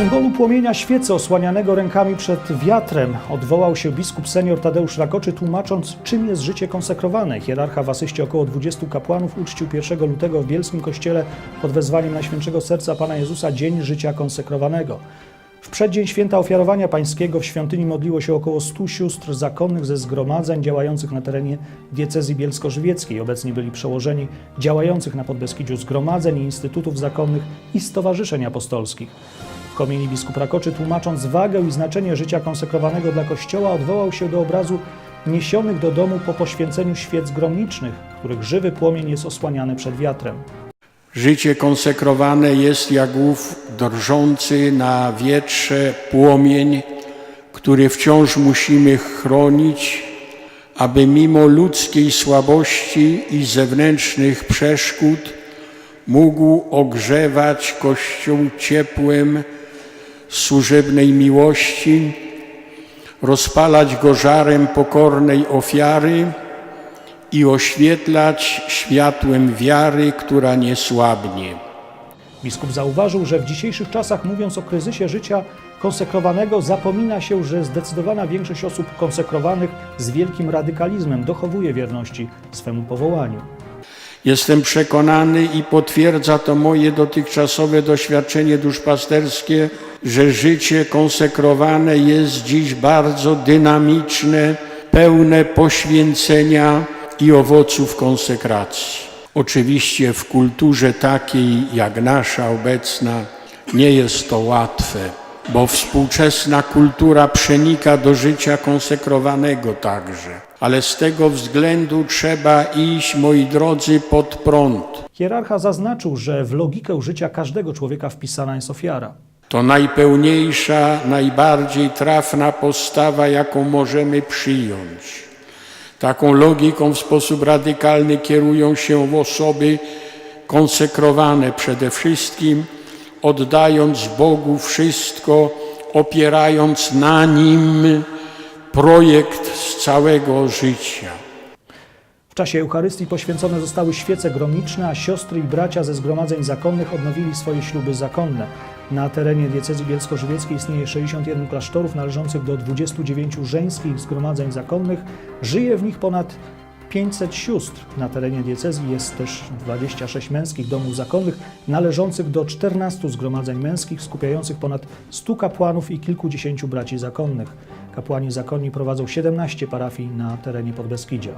symbolu płomienia świecy osłanianego rękami przed wiatrem odwołał się biskup senior Tadeusz Rakoczy, tłumacząc, czym jest życie konsekrowane. Hierarcha w asyście około 20 kapłanów uczcił 1 lutego w Bielskim Kościele pod wezwaniem Najświętszego Serca Pana Jezusa Dzień Życia Konsekrowanego. W przeddzień święta ofiarowania pańskiego w świątyni modliło się około 100 sióstr zakonnych ze zgromadzeń działających na terenie diecezji bielsko-żywieckiej. Obecni byli przełożeni działających na Podbeskidziu zgromadzeń i instytutów zakonnych i stowarzyszeń apostolskich. W homilii biskup Rakoczy, tłumacząc wagę i znaczenie życia konsekrowanego dla Kościoła, odwołał się do obrazu niesionych do domu po poświęceniu świec gromniczych, których żywy płomień jest osłaniany przed wiatrem. Życie konsekrowane jest jak ów drżący na wietrze płomień, który wciąż musimy chronić, aby mimo ludzkiej słabości i zewnętrznych przeszkód mógł ogrzewać Kościół ciepłem służebnej miłości, rozpalać go żarem pokornej ofiary i oświetlać światłem wiary, która nie słabnie. Biskup zauważył, że w dzisiejszych czasach, mówiąc o kryzysie życia konsekrowanego, zapomina się, że zdecydowana większość osób konsekrowanych z wielkim radykalizmem dochowuje wierności swemu powołaniu. Jestem przekonany i potwierdza to moje dotychczasowe doświadczenie duszpasterskie, że życie konsekrowane jest dziś bardzo dynamiczne, pełne poświęcenia i owoców konsekracji. Oczywiście w kulturze takiej jak nasza obecna nie jest to łatwe, bo współczesna kultura przenika do życia konsekrowanego także. Ale z tego względu trzeba iść, moi drodzy, pod prąd. Hierarcha zaznaczył, że w logikę życia każdego człowieka wpisana jest ofiara. To najpełniejsza, najbardziej trafna postawa, jaką możemy przyjąć. Taką logiką w sposób radykalny kierują się osoby konsekrowane przede wszystkim, oddając Bogu wszystko, opierając na Nim projekt z całego życia. W czasie Eucharystii poświęcone zostały świece gromniczne, a siostry i bracia ze zgromadzeń zakonnych odnowili swoje śluby zakonne. Na terenie diecezji bielsko-żywieckiej istnieje 61 klasztorów należących do 29 żeńskich zgromadzeń zakonnych. Żyje w nich ponad 500 sióstr. Na terenie diecezji jest też 26 męskich domów zakonnych należących do 14 zgromadzeń męskich, skupiających ponad 100 kapłanów i kilkudziesięciu braci zakonnych. Kapłani zakonni prowadzą 17 parafii na terenie Podbeskidzia.